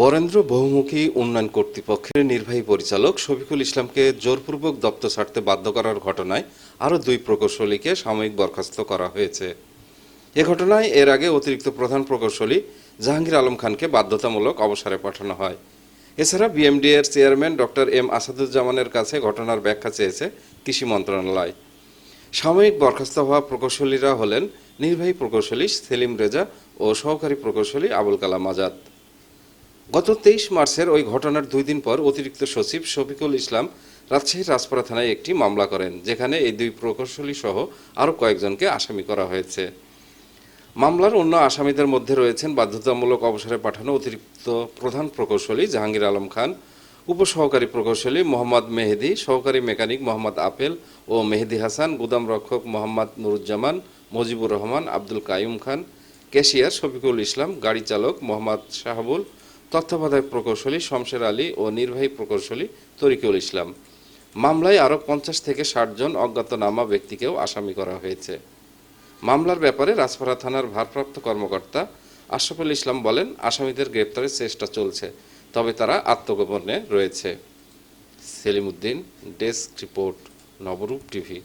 বরেন্দ্র বহুমুখী উন্নয়ন কর্তৃপক্ষের নির্বাহী পরিচালক শফিকুল ইসলামকে জোরপূর্বক দপ্তর ছাড়তে বাধ্য করার ঘটনায় আরও দুই প্রকৌশলীকে সাময়িক বরখাস্ত করা হয়েছে। এ ঘটনায় এর আগে অতিরিক্ত প্রধান প্রকৌশলী জাহাঙ্গীর আলম খানকে বাধ্যতামূলক অবসরে পাঠানো হয়। এছাড়া বিএমডি এর চেয়ারম্যান ডক্টর এম আসাদুজ্জামানের কাছে ঘটনার ব্যাখ্যা চেয়েছে কৃষি মন্ত্রণালয়। সাময়িক বরখাস্ত হওয়া প্রকৌশলীরা হলেন নির্বাহী প্রকৌশলী সেলিম রেজা ও সহকারী প্রকৌশলী আবুল কালাম আজাদ। গত তেইশ মার্চের ওই ঘটনার দুই দিন পর অতিরিক্ত সচিব শফিকুল ইসলাম রাজশাহীর রাজপাড়া থানায় একটি মামলা করেন, যেখানে এই দুই প্রকৌশলী সহ আরও কয়েকজনকে আসামি করা হয়েছে। মামলার অন্য আসামিদের মধ্যে রয়েছেন বাধ্যতামূলক অবসরে পাঠানো অতিরিক্ত প্রধান প্রকৌশলী জাহাঙ্গীর আলম খান, উপসহকারী প্রকৌশলী মোহাম্মদ মেহেদি, সহকারী মেকানিক মোহাম্মদ আপেল ও মেহেদি হাসান, গুদাম রক্ষক মোহাম্মদ নুরুজ্জামান, মজিবুর রহমান, আব্দুল কাইম খান, ক্যাশিয়ার শফিকুল ইসলাম, গাড়ি চালক মোহাম্মদ শাহাবুল তত্ত্বাবধায়ক প্রকৌশলী শমশের আলী ও নির্বাহী প্রকৌশলী তরিকুল ইসলাম। মামলায় আরও পঞ্চাশ থেকে ষাট জন অজ্ঞাতনামা ব্যক্তিকেও আসামি করা হয়েছে। মামলার ব্যাপারে রাজপাড়া থানার ভারপ্রাপ্ত কর্মকর্তা আশরাফুল ইসলাম বলেন, আসামিদের গ্রেপ্তারের চেষ্টা চলছে, তবে তারা আত্মগোপনে রয়েছে। Selimuddin desk report, Noborup TV.